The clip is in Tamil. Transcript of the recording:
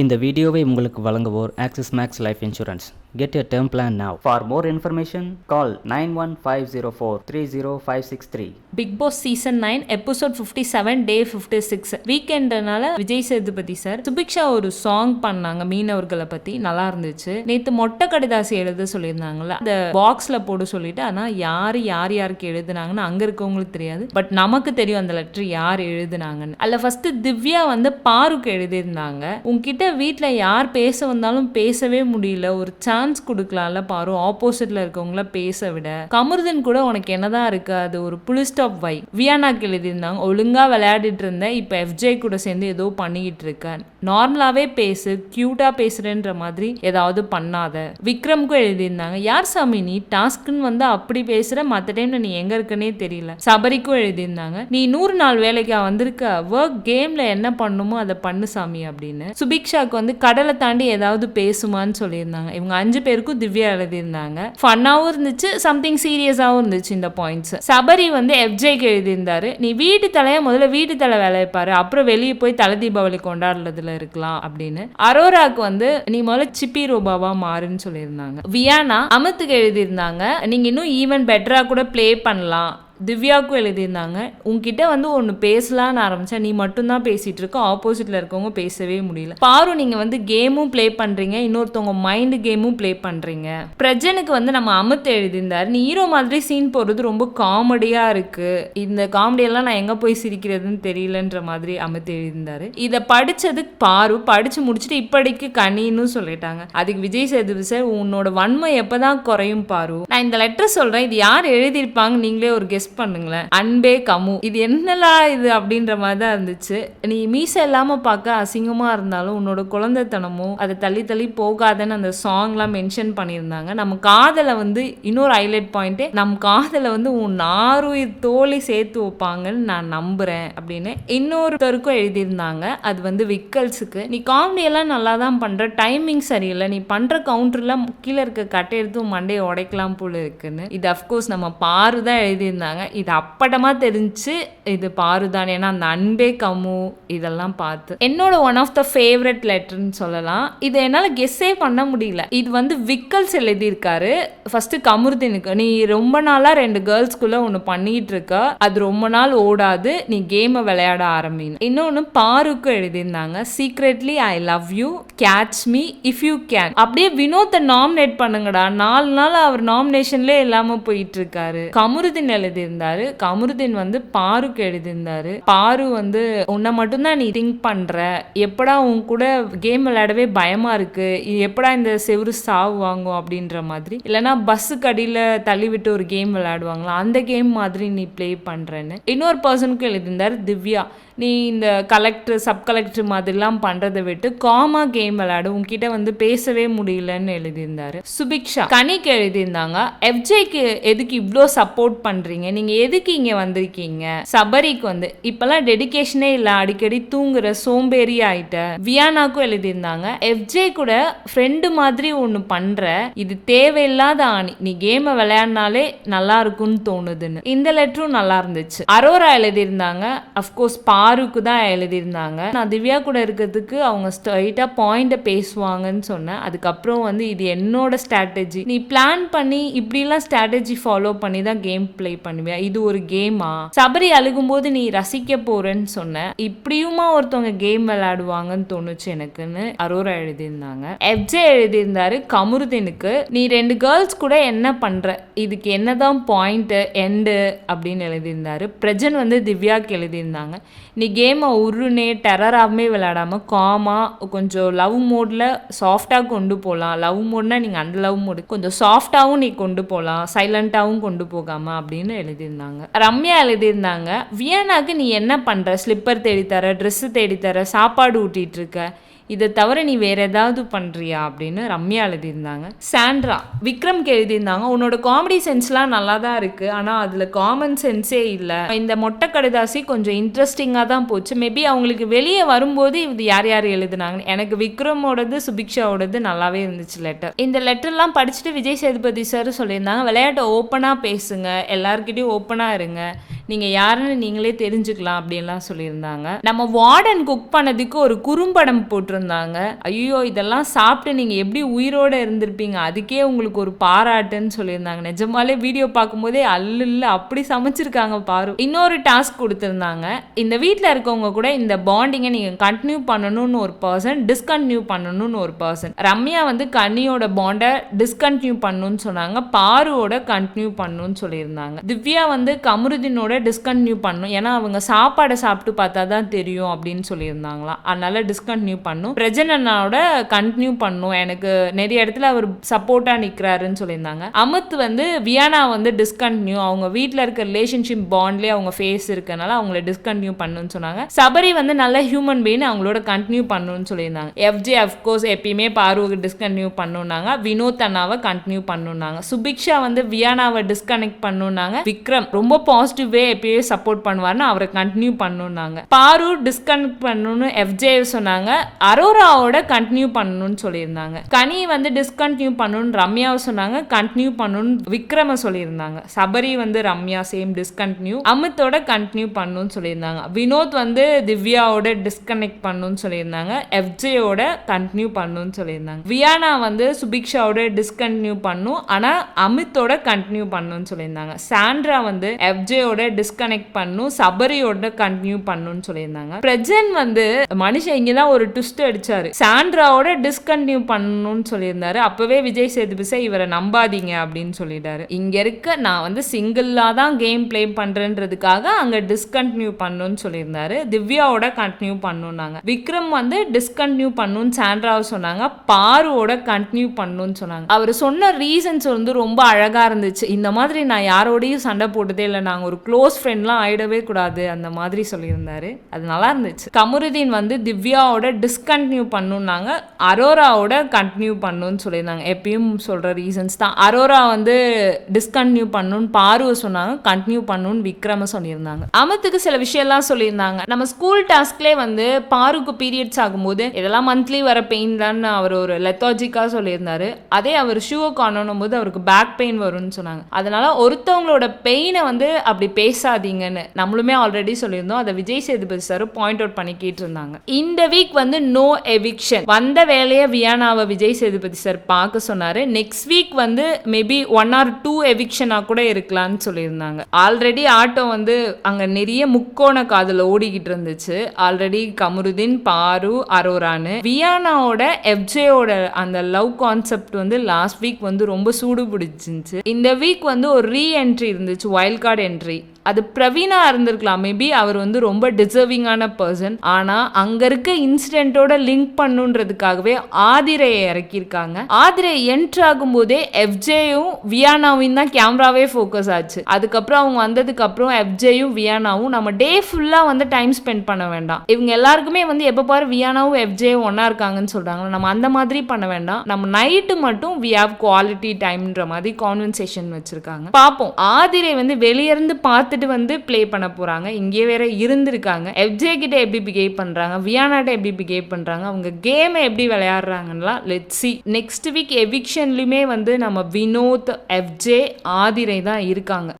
இந்த வீடியோவை உங்களுக்கு வழங்குவோர் Axis Max Life insurance get a term plan now for more information call nine one five zero four three zero five six three Bigg Boss season nine episode fifty seven day fifty six வீக்கெண்ட்னால Vijay Sethupathi sir Subiksha ஒரு சாங் பண்ணாங்க மீனவர்களை பத்தி. நல்லா இருந்துச்சு. நேத்து மொட்டை கடிதாசி எழுத சொல்லியிருந்தாங்கல்ல அந்த பாக்ஸ்ல போட சொல்லிட்டு ஆனா யார் யார் யாருக்கு எழுதுனாங்கன்னு அங்க இருக்கவங்களுக்கு தெரியாது. பட் நமக்கு தெரியும் அந்த லெட்டர் யார் எழுதுனாங்கன்னு. அதில் ஃபர்ஸ்ட் திவ்யா வந்து பாருக்கு எழுதியிருந்தாங்க. உங்ககிட்ட வீட்டில் யார் பேச வந்தாலும் பேசவே முடியல. ஒரு சான்ஸ் கொடுக்கலாம்ல பாரு. ஆப்போசிட்ல இருக்கவங்கள பேச விட. கமருதன் கூட உனக்கு என்னதான் இருக்கு? அது ஒரு புலி ஸ்டாப் வை வியானாக்கு எழுதியிருந்தாங்க ஒழுங்கா விளையாடிட்டு இருந்தேன். இப்போ எஃப்ஜே கூட சேர்ந்து ஏதோ பண்ணிக்கிட்டு இருக்கேன். நார்மலாவே பேசு. க்யூட்டாக பேசுறேன்ற மாதிரி ஏதாவது பண்ணாத. விக்ரம்க்கும் எழுதியிருந்தாங்க யார் சாமி நீ? டாஸ்க்னு வந்து அப்படி பேசுற? மற்ற டைம்ல நீ எங்க இருக்கனே தெரியல. சபரிக்கும் எழுதியிருந்தாங்க நீ நூறு நாள் வேலைக்கா வந்திருக்க? ஒர்க் கேம்ல என்ன பண்ணுமோ அதை பண்ணு சாமி அப்படின்னு. சுபிக்ஷாக்கு வந்து கடலை தாண்டி ஏதாவது பேசுமான்னு சொல்லியிருந்தாங்க. இவங்க அஞ்சு பேருக்கும் திவ்யா எழுதியிருந்தாங்க. ஃபன்னாகவும் இருந்துச்சு சம்திங் சீரியஸாகவும் இருந்துச்சு இந்த பாயிண்ட்ஸ் சபரி வந்து எஃப்ஜேக்கு எழுதியிருந்தாரு. நீ வீட்டு தலையை? முதல்ல வீட்டு தலை வேலையை பாரு. அப்புறம் வெளியே போய் தலை தீபாவளி கொண்டாடுறதுல இருக்கலாம் அப்படின்னு. அரோராக்கு வந்து நீ முதல்ல சிப்பி ரூபாவா மாறுன்னு சொல்லியிருந்தாங்க. வியானா அமித்துக்கு எழுதியிருந்தாங்க. நீங்க இன்னும் ஈவன் பெட்டரா கூட ப்ளே பண்ணலாம். திவ்யாவுக்கும் எழுதியிருந்தாங்க. உங்ககிட்ட வந்து ஒன்று பேசலான்னு ஆரம்பித்தேன் நீ மட்டும்தான் பேசிகிட்டு இருக்க ஆப்போசிட்டில் இருக்கவங்க பேசவே முடியல. பாரு நீங்கள் வந்து கேமும் ப்ளே பண்ணுறீங்க இன்னொருத்தவங்க மைண்டு கேமும் ப்ளே பண்ணுறீங்க பிரஜனுக்கு வந்து நம்ம அமுத்து எழுதியிருந்தார். நீ ஹீரோ மாதிரி சீன் போடுறது ரொம்ப காமெடியாக இருக்குது இந்த காமெடியெல்லாம் நான் எங்கே போய் சிரிக்கிறதுன்னு தெரியலன்ற மாதிரி அமுத்து எழுதியிருந்தார். இதை படித்ததுக்கு பாரு படித்து முடிச்சுட்டு இப்படிக்கு கனின்னு சொல்லிட்டாங்க. அதுக்கு விஜய் சேதுபதி சார் உன்னோட வன்மை எப்போ தான் குறையும் பாரு. நான் இந்த லெட்டர் சொல்கிறேன் இது யார் எழுதியிருப்பாங்க நீங்களே ஒரு கெஸ் பண்ணுங்களேன். அன்பே கமு. இது என்னலா இது அப்படின்ற மாதிரி தான் இருந்துச்சு. நீ மீசை இல்லாம பார்க்க அசிங்கமா இருந்தாலும் உன்னோட குழந்தைத்தனமும் அதை தள்ளி தள்ளி போகாதன்னு அந்த சாங்லாம் மென்ஷன் பண்ணியிருந்தாங்க. நம்ம காதலை வந்து இன்னொரு ஹைலைட் பாயிண்ட்டே நம் காதலை வந்து உன் நாருயிர் தோழி சேர்த்து வைப்பாங்கன்னு நான் நம்புறேன் அப்படின்னு இன்னொருத்தருக்கும் எழுதியிருந்தாங்க. அது வந்து விக்கல்ஸுக்கு. நீ காமெடி எல்லாம் நல்லா தான் பண்ற டைமிங் சரியில்லை. நீ பண்ற கவுண்டர்ல கீழே இருக்க கட்டை எடுத்து உன் மண்டையை உடைக்கலாம் போல இருக்குன்னு. இது அஃப்கோர்ஸ் நம்ம பாரு தான் எழுதியிருந்தாங்க. இது அப்படமாக தெரிஞ்சு இது பாரு தான் ஏன்னா அந்த அன்பே கமு இதெல்லாம் பார்த்து. என்னோட ஒன் ஆஃப் த ஃபேவரட் லெட்டர்னு சொல்லலாம். இது என்னால் கெஸ்ஸே பண்ண முடியல. இது வந்து விக்கல்ஸ் எழுதியிருக்காரு. ஃபஸ்ட்டு கமருதீனுக்கு நீ ரொம்ப நாளாக ரெண்டு கேர்ள்ஸ்குள்ளே ஒன்று பண்ணிகிட்டு இருக்க அது ரொம்ப நாள் ஓடாது. நீ கேமை விளையாட ஆரம்பின்னு. இன்னொன்று பாருக்கும் எழுதியிருந்தாங்க. Secretly I love you catch me if you can அப்படியே வினோத்தை நாமினேட் பண்ணுங்கடா. நாலு நாள் அவர் நாமினேஷன்லேயே இல்லாமல் போயிட்டு இருக்காரு கமருதீன் எழுதியிருந்தாரு. கமருதீன் வந்து பாருக்கு எழுதியிருந்தாரு. பாரு வந்து உன்னை மட்டும்தான் நீ திங்க் பண்ற. எப்படா உன் கூட கேம் விளையாடவே பயமா இருக்கு. எப்படா இந்த செவுரு சாவு வாங்கும்? அப்படின்ற மாதிரி. இல்லைன்னா பஸ்ஸுக்கு அடியில் தள்ளி விட்டு ஒரு கேம் விளையாடுவாங்களா? அந்த கேம் மாதிரி நீ ப்ளே பண்ணுறேன்னு இன்னொரு பர்சனுக்கு எழுதியிருந்தாரு திவ்யா. நீ இந்த கலெக்டர் சப் கலெக்டர் மாதிரிலாம் பண்ணுறதை விட்டு காமா கேம் கேம் விளையாடு உன்கிட்ட வந்து பேசவே முடியலன்னு எழுதியிருந்தாரு. சுபிக்ஷா கனிக்கு எழுதியிருந்தாங்க எஃப்ஜேக்கு எதுக்கு இவ்வளோ சப்போர்ட் பண்றீங்க? நீங்க எதுக்கு இங்க வந்திருக்கீங்க? சபரிக்கு வந்து இப்பெல்லாம் டெடிகேஷனே இல்லை அடிக்கடி தூங்குற சோம்பேறி ஆயிட்ட. வியானாக்கும் எழுதியிருந்தாங்க எஃப்ஜே கூட ஃப்ரெண்டு மாதிரி ஒன்று பண்ற இது தேவையில்லாத ஆணி. நீ கேமை விளையாடினாலே நல்லா இருக்கும்னு தோணுதுன்னு. இந்த லெட்டரும் நல்லா இருந்துச்சு. அரோரா எழுதியிருந்தாங்க அஃப்கோர்ஸ் பாருக்கு தான் எழுதியிருந்தாங்க. நான் திவ்யா கூட இருக்கிறதுக்கு அவங்க ஸ்ட்ரைட்டாக பாயிண்ட்டை பேசுவாங்கன்னு சொன்னேன். அதுக்கப்புறம் வந்து இது என்னோட ஸ்ட்ராட்டஜி நீ பிளான் பண்ணி இப்படிலாம் ஸ்ட்ராட்டஜி ஃபாலோ பண்ணி தான் கேம் ப்ளே பண்ணுவியா? இது ஒரு கேமா சபரி அழுகும்போது நீ ரசிக்க போறேன்னு சொன்ன இப்படியுமா ஒருத்தவங்க கேம் விளையாடுவாங்கன்னு தோணுச்சு எனக்குன்னு அரோரா எழுதியிருந்தாங்க. எஃப்ஜே எழுதியிருந்தாரு கமருதீனுக்கு நீ ரெண்டு கேர்ள்ஸ் கூட என்ன பண்ற? இதுக்கு என்னதான் பாயிண்ட் எண்டு அப்படின்னு எழுதியிருந்தாரு. பிரஜன் வந்து திவ்யாக்கு எழுதியிருந்தாங்க. நீ கேமை உருனே டெரராகவே விளையாடாம காமா கொஞ்சம் லவ் லவ் மோடில் சாஃப்டாக கொண்டு போகலாம் லவ் மோட்னா நீங்கள் அந்த லவ் மோடு கொஞ்சம் சாஃப்டாகவும் நீ கொண்டு போகலாம் சைலண்ட்டாகவும் கொண்டு போகாமல் அப்படின்னு எழுதியிருந்தாங்க. ரம்யா எழுதியிருந்தாங்க வியனாக்கு நீ என்ன பண்ணுற ஸ்லிப்பர் தேடித்தர ட்ரெஸ்ஸு தேடித்தர சாப்பாடு ஊட்டிகிட்டு இருக்க. இதை தவிர நீ வேற ஏதாவது பண்ணுறியா அப்படின்னு ரம்யா எழுதியிருந்தாங்க. சாண்ட்ரா விக்ரம்க்கு எழுதியிருந்தாங்க. உன்னோட காமெடி சென்ஸ்லாம் நல்லா தான் இருக்கு. ஆனால் அதில் காமன் சென்ஸே இல்லை. இந்த மொட்டை கடிதாசி கொஞ்சம் இன்ட்ரெஸ்டிங்காக தான் போச்சு. மேபி அவங்களுக்கு வெளியே வரும்போது இது யார் யார் எழுதுனாங்க எனக்கு விக்ரமோடது சுபிக்ஷாவோடது நல்லாவே இருந்துச்சு லெட்டர் இந்த லெட்டர்லாம் படிச்சுட்டு விஜய் சேதுபதி சார் சொல்லியிருந்தாங்க. விளையாட்டை ஓப்பனாக பேசுங்க. எல்லாருக்கிட்டையும் ஓப்பனாக இருங்க. நீங்கள் யாருன்னு நீங்களே தெரிஞ்சுக்கலாம் அப்படின்லாம் சொல்லியிருந்தாங்க. நம்ம வார்டன் குக் பண்ணதுக்கு ஒரு குறும்படம் போட்டிருந்தாங்க. ஐயோ இதெல்லாம் சாப்பிட்டு நீங்கள் எப்படி உயிரோட இருந்திருப்பீங்க? அதுக்கே உங்களுக்கு ஒரு பாராட்டுன்னு சொல்லியிருந்தாங்க. நிஜமாலே வீடியோ பார்க்கும்போதே அல்ல அப்படி சமைச்சிருக்காங்க பாரு. இன்னொரு டாஸ்க் கொடுத்துருந்தாங்க. இந்த வீட்டில் இருக்கவங்க கூட இந்த பாண்டிங்கை நீங்கள் கண்டினியூ பண்ணணும்னு ஒரு பர்சன் டிஸ்கண்டினியூ பண்ணணும்னு ஒரு பர்சன் ரம்யா வந்து கன்னியோட பாண்டை டிஸ்கண்டினியூ பண்ணணும்னு சொன்னாங்க. பாருவோட கண்டினியூ பண்ணணும்னு சொல்லியிருந்தாங்க. திவ்யா வந்து கமருதினோட டிஸ்கண்டினியூ பண்ணும். ஏன்னா அவங்க சாப்பாடை சாப்பிட்டு பார்த்தா தான் தெரியும் அப்படின்னு சொல்லியிருந்தாங்களாம் அதனால டிஸ்கண்டினியூ பண்ணும். பிரஜனனோட கண்டினியூ பண்ணும். எனக்கு நிறைய இடத்துல அவர் சப்போர்ட்டாக நிற்கிறாருன்னு சொல்லியிருந்தாங்க. அமித் வந்து வியானா வந்து டிஸ்கண்டினியூ அவங்க வீட்டில் இருக்க ரிலேஷன்ஷிப் பாண்ட்லேயே அவங்க ஃபேஸ் இருக்கனால அவங்கள டிஸ்கண்டினியூ பண்ணுன்னு சொன்னாங்க. சபரி வந்து நல்ல ஹியூமன் பீன் அவங்களோட கண்டினியூ பண்ணுன்னு சொல்லியிருந்தாங்க. எஃப்ஜே அஃப்கோர்ஸ் எப்பயுமே பார்வுக்கு டிஸ்கண்டினியூ பண்ணுனாங்க வினோத் அண்ணாவை கண்டினியூ பண்ணுனாங்க சுபிக்ஷா வந்து வியானாவை டிஸ்கனெக்ட் பண்ணுனாங்க விக்ரம் ரொம்ப பாசிட்டிவ் வே எப்பயே சப்போர்ட் பண்ணுவார்னு அவரை கண்டினியூ பண்ணுனாங்க பாரு டிஸ்கனெக்ட் பண்ணணும்னு எஃப்ஜே சொன்னாங்க. அரோராவோட கண்டினியூ பண்ணணும்னு சொல்லியிருந்தாங்க. கனி வந்து டிஸ்கண்டினியூ பண்ணணும்னு ரம்யாவை சொன்னாங்க. கண்டினியூ பண்ணணும்னு விக்ரம சொல்லியிருந்தாங்க. சபரி வந்து ரம்யா சேம் டிஸ்கண்டினியூ அமித்தோட கண்டினியூ பண்ணணும்னு சொல்லியிருந்தாங்க. வினோத் வந்து திவ்யாவோட டிஸ்கனெக்ட் பண்ணணும்னு சொல்லியிருந்தாங்க. எஃப்ஜேயோட கண்டினியூ பண்ணணும்னு சொல்லியிருந்தாங்க. வியானா வந்து சுபிக்ஷாவோட டிஸ்கண்டினியூ பண்ணும். ஆனால் அமித்தோட கண்டினியூ பண்ணணும்னு சொல்லியிருந்தாங்க. சாண்ட்ரா வந்து எஃப்ஜேயோட டிஸ்கனெக்ட் பண்ணும் சபரியோட கண்டினியூ பண்ணுன்னு சொல்லியிருந்தாங்க. பிரஜன் வந்து மனுஷன் இங்கே தான் ஒரு ட்விஸ்ட் அடிச்சாரு. சாண்ட்ராவோட டிஸ்கண்டினியூ பண்ணணும்னு சொல்லியிருந்தாரு. அப்பவே விஜய் சேதுபிசை இவரை நம்பாதீங்க அப்படின்னு சொல்லிட்டாரு. இங்க இருக்க நான் வந்து சிங்கிளாக தான் கேம் ப்ளே பண்றேன்றதுக்காக அங்க டிஸ்கண்டினியூ பண்ணணும்னு சொல்லியிருந்தாரு. திவ்யாவோட கண்டினியூ பண்ணுனாங்க விக்ரம் வந்து டிஸ்கண்டினியூ பண்ணணும்னு சாண்ட்ராவை சொன்னாங்க. பாருவோட கண்டினியூ பண்ணணும்னு சொன்னாங்க. அவர் சொன்ன ரீசன்ஸ் வந்து ரொம்ப அழகா இருந்துச்சு. இந்த மாதிரி நான் யாரோடையும் சண்டை போட்டதே இல்லை. நாங்கள் ஒரு க்ளோஸ் ஃப்ரெண்ட்லாம் ஆயிடவே கூடாது அந்த மாதிரி சொல்லியிருந்தாரு. அது நல்லா இருந்துச்சு. கமருதீன் வந்து திவ்யாவோட டிஸ்கண்டினியூ பண்ணுன்னாங்க அரோராவோட கண்டினியூ பண்ணுன்னு சொல்லியிருந்தாங்க. எப்பயும் சொல்கிற ரீசன்ஸ் தான். அரோரா வந்து டிஸ்கண்டினியூ பண்ணுன்னு பார்வை சொன்னாங்க கண்டினியூ பண்ணுன்னு விக்ரம சொல்லியிருந்தாங்க. அமத்துக்கு சில விஷயம்லாம் சொல்லியிருந்தாங்க. நம்ம ஸ்கூல் டாஸ்க்லேயே வந்து பாருக்கு பீரியட்ஸ் ஆகும்போது இதெல்லாம் மந்த்லி வர பெயின் தான் அவர் ஒரு லெத்தாஜிக்காக சொல்லியிருந்தாரு. அதே அவர் ஷூவை காணணும் போது அவருக்கு பேக் பெயின் வரும்னு சொன்னாங்க. அதனால ஒருத்தவங்களோட பெயினை வந்து அப்படி பேசாதீங்கன்னு நம்மளுமே ஆல்ரெடி சொல்லியிருந்தோம். அதை Vijay Sethupathi sir point out பண்ணிக்கிட்டு இருந்தாங்க இந்த வீக் வந்து நோ எவிக்ஷன் வந்த வேலையை வியானாவை விஜய் சேதுபதி சார் பார்க்க சொன்னாரு. நெக்ஸ்ட் வீக் வந்து மேபி ஒன் ஆர் டூ எவிக்ஷனாக கூட இருக்கலாம்னு சொல்லியிருந்தாங்க. ஆல்ரெடி ஆட்டோ வந்து அங்கே நிறைய முக்கோண காதில் ஓடிக்கிட்டு இருந்துச்சு. ஆல்ரெடி கமருதீன் பாரு அரோரான்னு. வியானாவோட எஃப்ஜேயோட அந்த லவ் கான்செப்ட் வந்து லாஸ்ட் வீக் வந்து ரொம்ப சூடு பிடிச்சிருந்துச்சு. இந்த வீக் வந்து ஒரு ரீ என்ட்ரி இருந்துச்சு வைல்ட் கார்டு என்ட்ரி அது பிரவீனா இருந்திருக்கலாம். மேபி அவர் வந்து ரொம்ப டிசர்விங்கான பர்சன் ஆனால் அங்கே இருக்க இன்சிடென்ட்டோட லிங்க் பண்ணுன்றதுக்காகவே ஆதிரையை இறக்கியிருக்காங்க. ஆதிரை என்ட்ரு ஆகும்போதே எஃப்ஜேயும் வியானாவும் தான் கேமராவே ஃபோக்கஸ் ஆச்சு. அதுக்கப்புறம் அவங்க வந்ததுக்கு அப்புறம் எஃப்ஜேயும் வியானாவும் நம்ம டே ஃபுல்லாக வந்து டைம் ஸ்பெண்ட் பண்ண வேண்டாம். இவங்க எல்லாருக்குமே வந்து எப்போ பாரு வியானாவும் எஃப்ஜேயும் ஒன்றா இருக்காங்கன்னு சொல்கிறாங்க நம்ம அந்த மாதிரி பண்ண வேண்டாம். நம்ம நைட்டு மட்டும் வி ஹாவ் குவாலிட்டி டைம்ன்ற மாதிரி கான்வென்சேஷன் வச்சுருக்காங்க. பார்ப்போம். ஆதிரை வந்து வெளியிருந்து பார்த்துட்டு வந்து ப்ளே பண்ண போகிறாங்க இங்கே வேற இருந்திருக்காங்க. எஃப்ஜே கிட்ட எப்படி பிகேவ் பண்ணுறாங்க வியானாட்ட எப்படி பிகேவ் பண்ணுறாங்க அவங்க கேமை எப்படி விளையாடுறாங்கலாம் லெட் சி நெக்ஸ்ட் வீக் எவிக்ஷன்லையுமே வந்து நம்ம வினோத் எஃப்ஜே ஆதிரை தான் இருக்காங்க.